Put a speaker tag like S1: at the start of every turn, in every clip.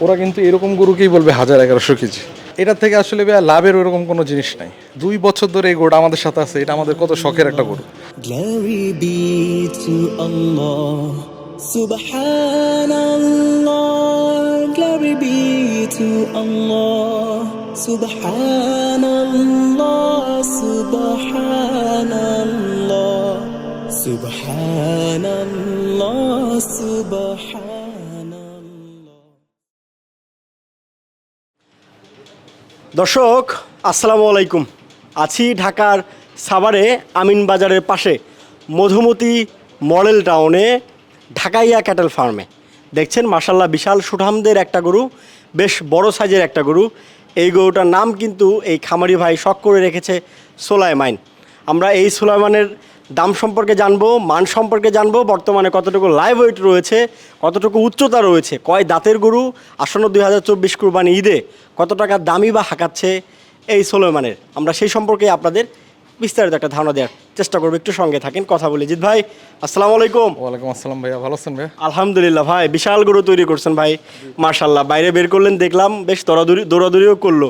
S1: ওরা কিন্তু এরকম গরুকেই বলবে হাজার এগারোশো কেজি। এটা থেকে আসলে লাভের ওরকম কোনো জিনিস নাই। দুই বছর ধরে এই গরুটা আমাদের সাথে আছে, এটা আমাদের কত শখের একটা গরু।
S2: Be to
S3: দর্শক, আসসালামু আলাইকুম। আছি ঢাকার সাভারে আমিন বাজারের পাশে মধুমতি মডেল টাউনে ঢাকাইয়া ক্যাটেল ফার্মে। দেখছেন মাসাল্লাহ বিশাল সুঠামদের একটা গরু, বেশ বড় সাইজের একটা গরু। এই গরুটার নাম কিন্তু এই খামারি ভাই শখ করে রেখেছে সোলাইমাইন আমরা এই সোলাইমানের দাম সম্পর্কে জানব মান সম্পর্কে জানব বর্তমানে কতটুকু লাইভ ওয়েট রয়েছে কতটুকু উচ্চতা রয়েছে কয় দাঁতের গরু আসন্ন দুই হাজার চব্বিশ কুরবানি ঈদে কত টাকা দামি বা হাঁকাচ্ছে এই সোলেমানের। আমরা সেই সম্পর্কে আপনাদের বিস্তারিত একটা ধারণা দেওয়ার চেষ্টা করব একটু সঙ্গে থাকেন কথা বলি। জিৎ ভাই আসসালামু আলাইকুম।
S1: ওয়ালাইকুম আসসালাম ভাইয়া ভালো আছেন ভাইয়া?
S3: আলহামদুলিল্লাহ ভাই বিশাল গরু তৈরি করছেন ভাই মার্শাল্লাহ বাইরে বের করলেন দেখলাম বেশ দৌড়াদৌড়ি দৌড়াদৌড়িও করল।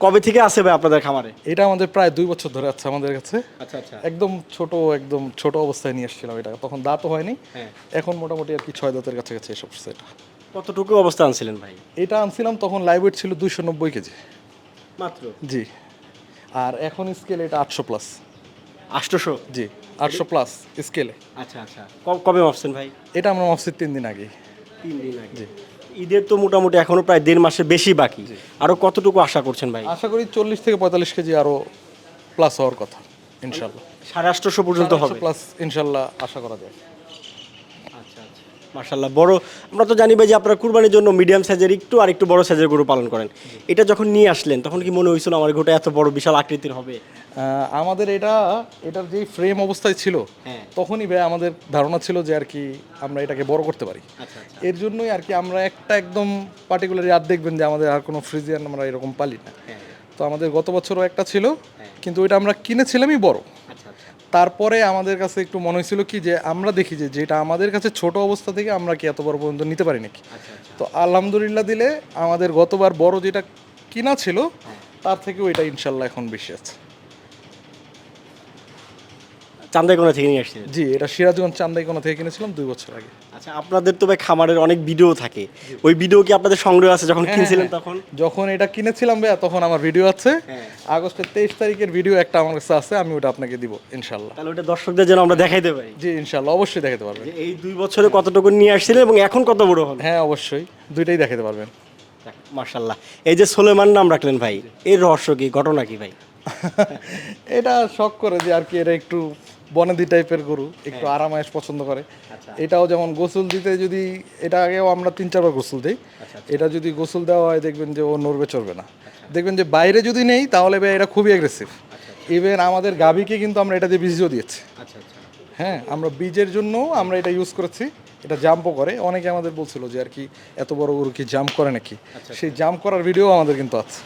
S3: কবে থেকে আসে ভাই আপনাদের খামারে?
S1: এটা আমাদের প্রায় দুই বছর ধরে আছে আমাদের কাছে।
S3: আচ্ছা আচ্ছা।
S1: একদম ছোট একদম ছোট অবস্থায় নিয়ে এসেছিলাম এটা। তখন দাঁতও হয়নি।
S3: হ্যাঁ।
S1: এখন মোটামুটি আর কি ছয় দাঁতের কাছাকাছি এসব সেটা
S3: কতটুকু অবস্থা আনছিলেন ভাই?
S1: এটা আনছিলাম তখন লাইভ ওয়েট ছিল দুইশো নব্বই কেজি।
S3: মাত্র?
S1: জি। আর এখন স্কেল এটা আটশো প্লাস
S3: আটশোশো?
S1: জি আটশো প্লাস স্কেলে
S3: আচ্ছা আচ্ছা। কবে মাপছেন ভাই?
S1: এটা আমরা মাপছি তিন দিন আগে
S3: তিন দিন আগে। ঈদের তো মোটামুটি এখনও প্রায় দেড় মাসের বেশি বাকি। আরও কতটুকু আশা করছেন ভাই?
S1: আশা করি চল্লিশ থেকে পঁয়তাল্লিশ কেজি আরও প্লাস হওয়ার কথা ইনশাল্লাহ।
S3: সাড়ে আটশোশো পর্যন্ত হবে।
S1: প্লাস ইনশাল্লাহ আশা করা যায়।
S3: মার্শাল্লাহ বড় আমরা তো জানি ভাই যে আপনারা কুরবানির জন্য মিডিয়াম সাইজের একটু আর একটু বড় সাইজের গরু পালন করেন। এটা যখন নিয়ে আসলেন তখন কি মনে হয়েছিল আমার গরুটা এত বড় বিশাল আকৃতির হবে?
S1: আমাদের এটা এটার যে ফ্রেম অবস্থায় ছিল
S3: হ্যাঁ।
S1: তখনই ভাই আমাদের ধারণা ছিল যে আর কি আমরা এটাকে বড় করতে পারি।
S3: আচ্ছা আচ্ছা।
S1: এর জন্যই আর কি আমরা একটা একদম পার্টিকুলার আর দেখবেন যে আমাদের আর কোনো ফ্রিজিয়ান আমরা এরকম পালি না।
S3: হ্যাঁ।
S1: তো আমাদের গত বছরও একটা ছিল কিন্তু ওইটা আমরা কিনেছিলামই বড়। তারপরে আমাদের কাছে একটু মনে হয়েছিল কি যে আমরা দেখি যে যেটা আমাদের কাছে ছোট অবস্থা থেকে আমরা কি এত বড় পর্যন্ত নিতে পারি নাকি?
S3: আচ্ছা আচ্ছা।
S1: তো আলহামদুলিল্লাহ দিলে আমাদের গতবার বড় যেটা কিনা ছিল তার থেকেও এটা ইনশাল্লাহ এখন বেশি আছে।
S3: চান্দাইকোনা থেকে নিয়ে আসছিলেন?
S1: জি এটা সিরাজগঞ্জ চান্দাইকোনা থেকে কিনেছিলাম দুই বছর আগে।
S3: আচ্ছা আপনাদের তো ভাই খামারের অনেক ভিডিও থাকে। ওই ভিডিও কি আপনাদের সংগ্রহ আছে যখন কিনছিলেন তখন?
S1: যখন এটা কিনেছিলাম ভাইয়া তখন আমার ভিডিও আছে।
S3: হ্যাঁ।
S1: আগস্টের তেইশ তারিখের ভিডিও একটা আমার কাছে আছে আমি ওটা আপনাকে দিব ইনশাল্লাহ।
S3: তাহলে ওটা দর্শকদের যেন আমরা দেখাইতে পারি।
S1: জি ইনশাল্লাহ অবশ্যই দেখাতে পারবেন।
S3: এই দুই বছরে কতটুকু নিয়ে আসছিলেন এবং এখন কত বড় হল
S1: হ্যাঁ অবশ্যই দুইটাই দেখাতে পারবেন।
S3: মার্শাল্লাহ এই যে সোলেমান নাম রাখলেন ভাই এর রহস্য কি ঘটনা কি ভাই?
S1: এটা শখ করে যে আর কি এটা একটু বনেদি টাইপের গরু একটু
S3: হ্যাঁ।
S1: আরামায়েশ পছন্দ করে।
S3: আচ্ছা।
S1: এটাও যেমন গোসল দিতে যদি এটা আগেও আমরা তিন চারবার গোসল দিই।
S3: আচ্ছা,
S1: এটা যদি গোসল দেওয়া হয় দেখবেন যে ও নড়বে চড়বে না।
S3: আচ্ছা।
S1: দেখবেন যে বাইরে যদি নেই তাহলে ভাই এটা খুবই অ্যাগ্রেসিভ ইভেন আমাদের গাবিকে কিন্তু আমরা এটা দিয়ে বীজও দিয়েছি।
S3: আচ্ছা আচ্ছা।
S1: হ্যাঁ আমরা বীজের জন্য আমরা এটা ইউজ করেছি। এটা জাম্পও করে। অনেকে আমাদের বলছিল যে আর কি এত বড় গরু কি জাম্প করে নাকি?
S3: আচ্ছা,
S1: সেই জাম্প করার ভিডিও আমাদের কিন্তু আছে।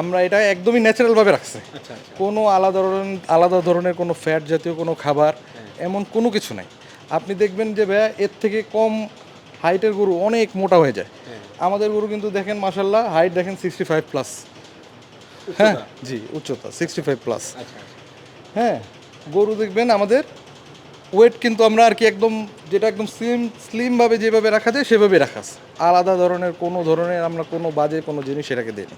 S1: আমরা এটা একদমই ন্যাচারাল ভাবে রাখছি।
S3: আচ্ছা আচ্ছা।
S1: কোনো আলাদা ধরনের আলাদা ধরনের কোনো ফ্যাট জাতীয় কোনো খাবার
S3: হ্যাঁ।
S1: এমন কোনো কিছু নাই। আপনি দেখবেন যে ভাইয়া এর থেকে কম হাইটের গরু অনেক মোটা হয়ে যায়।
S3: হ্যাঁ।
S1: আমাদের গরু কিন্তু দেখেন মাসাল্লাহ হাইট দেখেন সিক্সটি ফাইভ প্লাস হ্যাঁ জি উচ্চতা সিক্সটি ফাইভ প্লাস হ্যাঁ গরু দেখবেন আমাদের ওয়েট কিন্তু আমরা আর কি একদম যেটা একদম স্লিম স্লিমভাবে যেভাবে রাখা যায় সেভাবে রাখা। আলাদা ধরনের কোনো ধরনের আমরা কোনো বাজে কোনো জিনিস এটাকে দিই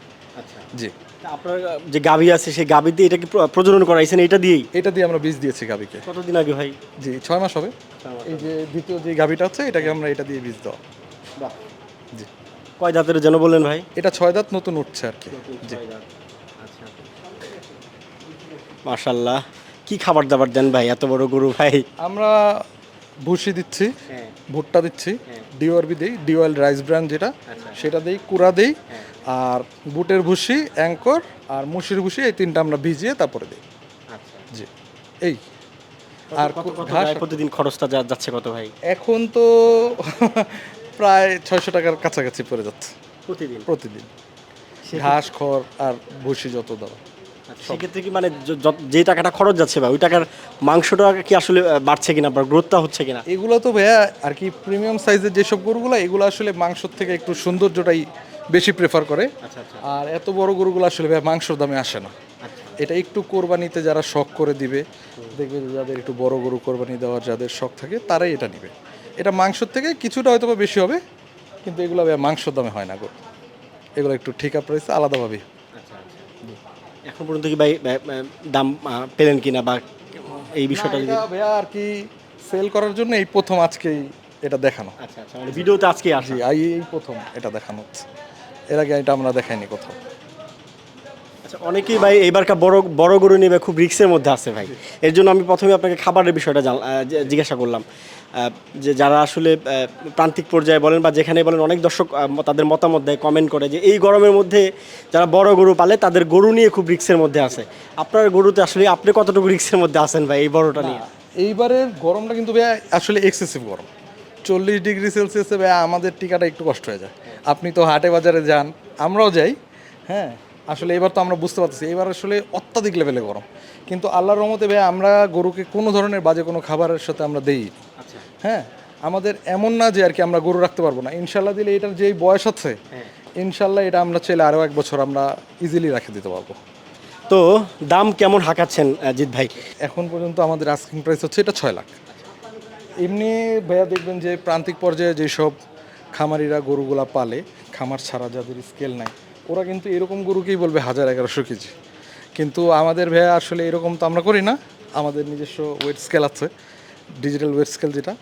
S3: আচ্ছা
S1: জি।
S3: আপনার যে গাভী আছে সেই গাভী দিয়ে এটা কি প্রজনন করাইছেন এটা দিয়েই?
S1: এটা দিয়ে আমরা বীজ দিয়েছি গাবিকে
S3: কতদিন আগে ভাই?
S1: জি ছয় মাস হবে। এই যে দ্বিতীয় যে গাভিটা আছে এটাকে আমরা এটা দিয়ে বীজ দেওয়া।
S3: বাহ।
S1: জি।
S3: কয় দাঁতের যেন বললেন ভাই?
S1: এটা ছয় দাঁত নতুন উঠছে আর কি। জি।
S3: আচ্ছা মাশাল্লাহ কি খাবার দাবার দেন ভাই এত বড় গরু ভাই?
S1: আমরা ভুসি দিচ্ছি
S3: হ্যাঁ।
S1: ভুট্টা দিচ্ছি ডিওআরবি দিই ডিওয়েল রাইস ব্র্যান্ড যেটা সেটা দিই কুড়া দিই আর বুটের ভুসি অ্যাঙ্কর আর মুসির ভুসি এই তিনটা আমরা ভিজিয়ে তারপরে দিই।
S3: আচ্ছা।
S1: জি এই।
S3: আর
S1: ঘাস
S3: প্রতিদিন খরচটা যা- যাচ্ছে কত ভাই?
S1: এখন তো প্রায় ছয়শো টাকার কাছাকাছি পড়ে যাচ্ছে।
S3: প্রতিদিন?
S1: প্রতিদিন। ঘাস খড় আর ভুসি যত দেওয়া
S3: সেক্ষেত্রে কি মানে য- টাকাটা খরচ যাচ্ছে ভাই ওই টাকার মাংসটা কি আসলে বাড়ছে কিনা বা গ্রোথটা হচ্ছে কিনা?
S1: এগুলো তো ভাইয়া আর কি প্রিমিয়াম সাইজের যেসব গরুগুলো এগুলো আসলে মাংসর থেকে একটু সৌন্দর্যটাই বেশি প্রেফার করে।
S3: আচ্ছা আচ্ছা।
S1: আর এত বড় গরুগুলো আসলে ভাইয়া মাংসর দামে আসে না। এটা একটু কোরবানিতে যারা শখ করে দিবে দেখবে যাদের একটু বড় গরু কোরবানি দেওয়ার যাদের শখ থাকে তারাই এটা নিবে। এটা মাংসর থেকে কিছুটা হয়তো বা বেশি হবে কিন্তু এগুলো ভাইয়া মাংসর দামে হয় না গরু এগুলো একটু ঠিকা প্রাইস আলাদাভাবে
S3: এখন পর্যন্ত কি ভাই দাম পেলেন কিনা বা এই বিষয়টা যদি
S1: ভাইয়া আর কি সেল করার জন্য এই প্রথম আজকেই এটা দেখানো।
S3: আচ্ছা আচ্ছা মানে ভিডিওতে আজকে আসি।
S1: আই এই প্রথম এটা দেখানো হচ্ছে। এর আগে এটা আমরা দেখাইনি কোথাও।
S3: আচ্ছা অনেকেই ভাই এইবারকার বড় বড় গরু নিয়ে খুব রিক্সের মধ্যে আছে ভাই। এর জন্য আমি প্রথমে আপনাকে খাবারের বিষয়টা জান- জিজ্ঞাসা করলাম। যে যারা আসলে প্রান্তিক পর্যায়ে বলেন বা যেখানে বলেন অনেক দর্শক তাদের মতামত দেয় কমেন্ট করে যে এই গরমের মধ্যে যারা বড় গরু পালে তাদের গরু নিয়ে খুব রিক্সের মধ্যে আছে। আপনার গরুতে আসলে আপনি কতটুকু রিক্সের মধ্যে আছেন ভাই এই বড়টা নিয়ে?
S1: এইবারের গরমটা কিন্তু ভাইয়া আসলে এক্সেসিভ গরম। চল্লিশ ডিগ্রি সেলসিয়াসে ভাইয়া আমাদের টিকাটা একটু কষ্ট হয়ে যায়। আপনি তো হাটে বাজারে যান আমরাও যাই হ্যাঁ? আসলে এবার তো আমরা বুঝতে পারতেছি এবার আসলে অত্যাধিক লেভেলে গরম। কিন্তু আল্লাহর রহমতে ভাইয়া আমরা গরুকে কোনো ধরনের বাজে কোনো খাবারের সাথে আমরা দেই।
S3: আচ্ছা।
S1: হ্যাঁ? আমাদের এমন না যে আর কি আমরা গরু রাখতে পারব না। ইনশাল্লাহ দিলে এটার যেই বয়স আছে ইনশাল্লাহ এটা আমরা চাইলে আরও এক বছর আমরা ইজিলি রাখে দিতে পারব।
S3: তো দাম কেমন হাঁকাচ্ছেন জিৎ ভাই?
S1: এখন পর্যন্ত আমাদের আস্কিং প্রাইস হচ্ছে এটা ছয় লাখ। এমনি ভাইয়া দেখবেন যে প্রান্তিক পর্যায়ে যেসব খামারিরা গরুগুলা পালে খামার ছাড়া যাদের স্কেল নাই ওরা কিন্তু এরকম গরুকেই বলবে হাজার এগারোশো কেজি। কিন্তু আমাদের ভাইয়া আসলে এরকম তো আমরা করি না। আমাদের নিজস্ব ওয়েট স্কেল আছে ডিজিটাল ওয়েট স্কেল যেটা।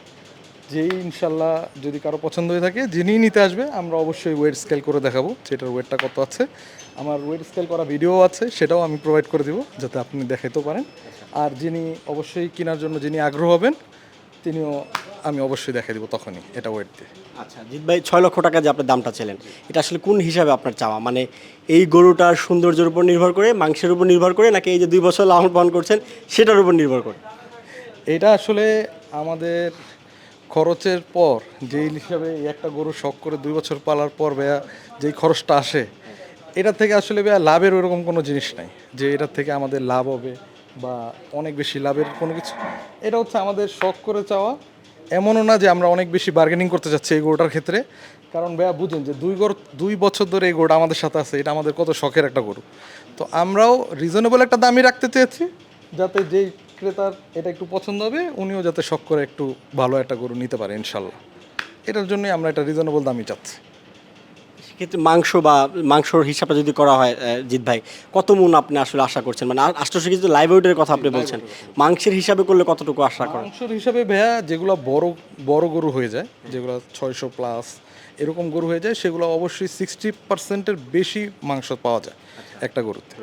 S1: যেই ইনশাল্লাহ যদি কারও পছন্দ হয়ে থাকে, যিনি নিতে আসবে, আমরা অবশ্যই ওয়েট স্কেল করে দেখাবো সেটার ওয়েটটা কত আছে। আমার ওয়েট স্কেল করা ভিডিও আছে, সেটাও আমি প্রোভাইড করে দিব, যাতে আপনি দেখাইতেও পারেন। আর যিনি অবশ্যই কেনার জন্য যিনি আগ্রহ হবেন, তিনিও আমি অবশ্যই দেখাই দিব তখনই এটা ওয়েট দিয়ে
S3: আচ্ছা জিৎ ভাই ছয় লক্ষ টাকা যে আপনার দামটা ছিলেন এটা আসলে কোন হিসাবে আপনার চাওয়া? মানে এই গরুটার সৌন্দর্যের উপর নির্ভর করে মাংসের উপর নির্ভর করে নাকি এই যে দুই বছর লালন পালন করছেন সেটার উপর নির্ভর করে?
S1: এটা আসলে আমাদের খরচের পর যেই হিসাবে এই একটা গরু শখ করে দুই বছর পালার পর ভাইয়া যেই খরচটা আসে এটা থেকে আসলে ভাইয়া লাভের ওরকম কোনো জিনিস নাই যে এটা থেকে আমাদের লাভ হবে বা অনেক বেশি লাভের কোনো কিছু। এটা হচ্ছে আমাদের শখ করে চাওয়া এমনও না যে আমরা অনেক বেশি বার্গেনিং করতে চাচ্ছি এই গরুটার ক্ষেত্রে। কারণ ভাইয়া বুঝুন যে দুই গরু দুই বছর ধরে এই গরুটা আমাদের সাথে আছে, এটা আমাদের কত শখের একটা গরু। তো আমরাও রিজনেবল একটা দামই রাখতে চেয়েছি, যাতে যেই ক্রেতার এটা একটু পছন্দ হবে, উনিও যাতে শখ করে একটু ভালো একটা গরু নিতে পারে ইনশাল্লাহ। এটার জন্যই আমরা একটা রিজনেবল দামই চাচ্ছি।
S3: সেক্ষেত্রে মাংস বা মাংসর হিসাবে যদি করা হয় জিৎ ভাই কত মন আপনি আসলে আশা করছেন? মানে আষ্টশো কেজি লাইভ ওয়েটের কথা আপনি বলছেন। মাংসের হিসাবে করলে কতটুকু আশা করেন?
S1: মাংসর হিসাবে ভাইয়া যেগুলো বড় বড় গরু হয়ে যায় যেগুলো ছয়শো প্লাস এরকম গরু হয়ে যায় সেগুলো অবশ্যই সিক্সটি পার্সেন্টের বেশি মাংস পাওয়া যায় একটা গরুতে।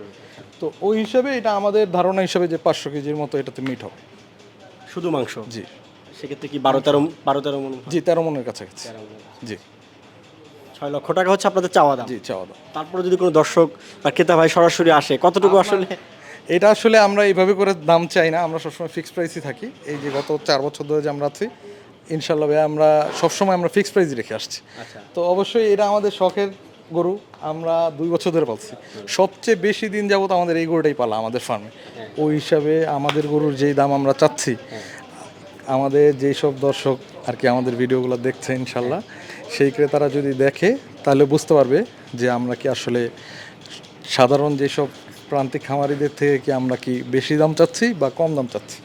S1: তো ওই হিসাবে এটা আমাদের ধারণা হিসাবে যে পাঁচশো কেজির মতো এটাতে মিট হবে।
S3: শুধু মাংস?
S1: জি।
S3: সেক্ষেত্রে কি বারো তেরো বারো তেরো মন?
S1: জি তেরো মনের কাছাকাছি। জি।
S3: ছয় লক্ষ টাকা হচ্ছে আপনাদের চাওয়া দাম।
S1: জি চাওয়া দাম।
S3: তারপরে যদি কোনো দর্শক বা ক্রেতা ভাই সরাসরি আসে কতটুকু আসলে?
S1: এটা আসলে আমরা এইভাবে করে দাম চাই না আমরা সবসময় ফিক্সড প্রাইসই থাকি। এই যে গত চার বছর ধরে যে আমরা আছি ইনশাল্লাহ ভাই আমরা সবসময় আমরা ফিক্সড প্রাইসই রেখে আসছি।
S3: আচ্ছা।
S1: তো অবশ্যই এটা আমাদের শখের গরু আমরা দুই বছর ধরে পালছি। সবচেয়ে বেশি দিন যাবত আমাদের এই গরুটাই পালা আমাদের ফার্মে ওই হিসাবে আমাদের গরুর যেই দাম আমরা চাচ্ছি আমাদের যেই সব দর্শক আর কি আমাদের ভিডিওগুলো দেখছে ইনশাল্লাহ সেই ক্রেতারা যদি দেখে, তাহলে বুঝতে পারবে যে আমরা কি আসলে সাধারণ যেসব প্রান্তিক খামারিদের থেকে কি আমরা কি বেশি দাম চাচ্ছি বা কম দাম চাচ্ছি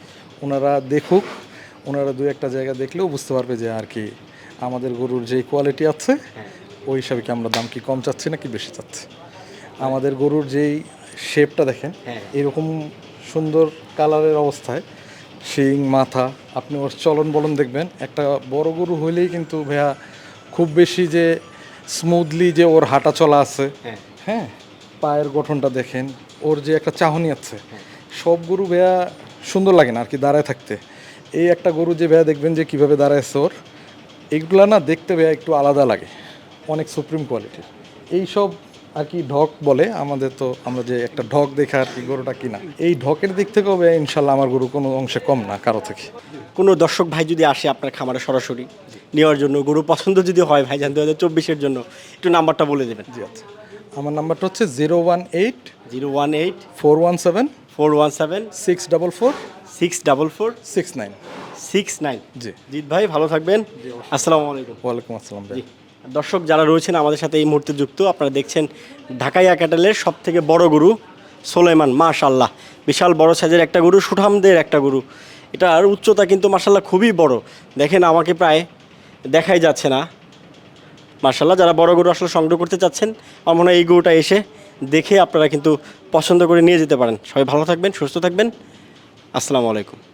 S1: ওনারা দেখুক, ওনারা দু একটা জায়গা দেখলেও বুঝতে পারবে যে আর কি আমাদের গরুর যে কোয়ালিটি আছে, ওই হিসাবে কি আমরা দাম কি কম চাচ্ছি নাকি বেশি চাচ্ছি আমাদের গরুর যেই শেপটা দেখেন। এরকম সুন্দর কালারের অবস্থায়, শিং, মাথা, আপনি ওর চলন বলন দেখবেন, একটা বড় গরু হইলেই কিন্তু ভাইয়া খুব বেশি যে স্মুথলি যে ওর হাঁটা চলা আছে
S3: হ্যাঁ।
S1: হ্যাঁ পায়ের গঠনটা দেখেন ওর যে একটা চাহনি আছে সব গরু ভেয়া সুন্দর লাগে না আর কি দাঁড়ায় থাকতে। এই একটা গরু যে ভেয়া দেখবেন যে কীভাবে দাঁড়ায়ছে ওর এইগুলা না দেখতে ভেয়া একটু আলাদা লাগে অনেক সুপ্রিম কোয়ালিটির। এই সব আর কি ঢক বলে আমাদের তো আমরা যে একটা ঢক দেখে আর কি গরুটা কিনা। এই ঢকের দিক থেকেও ইনশাল্লাহ আমার গরু কোনো অংশে কম না কারও থেকে।
S3: কোনো দর্শক ভাই যদি আসে আপনার খামারে সরাসরি নেওয়ার জন্য গরু পছন্দ যদি হয় ভাইজান দু হাজার চব্বিশের জন্য একটু নাম্বারটা বলে দেবেন।
S1: জি আচ্ছা। আমার নাম্বারটা হচ্ছে zero one eight
S3: zero one eight
S1: four one seven
S3: four one seven
S1: six double four
S3: six double four
S1: six nine.
S3: Six nine.
S1: জি।
S3: জিৎ ভাই ভালো থাকবেন। আসসালামু আলাইকুম।
S1: ওয়ালাইকুম আসসালাম ভাই।
S3: দর্শক যারা রয়েছেন আমাদের সাথে এই মুহূর্তে যুক্ত, আপনারা দেখছেন ঢাকাইয়া ক্যাটেলের সব থেকে বড় গরু সোলেমান মাশাল্লাহ বিশাল বড় সাইজের একটা গরু, সুঠামদের একটা গরু। এটার উচ্চতা কিন্তু মাশাল্লাহ খুবই বড়। দেখেন আমাকে প্রায় দেখাই যাচ্ছে না। মার্শাল্লাহ যারা বড় গরু আসলে সংগ্রহ করতে চাচ্ছেন, আমার মনে হয় এই গরুটা এসে দেখে আপনারা কিন্তু পছন্দ করে নিয়ে যেতে পারেন। সবাই ভালো থাকবেন, সুস্থ থাকবেন। আসসালামু আলাইকুম।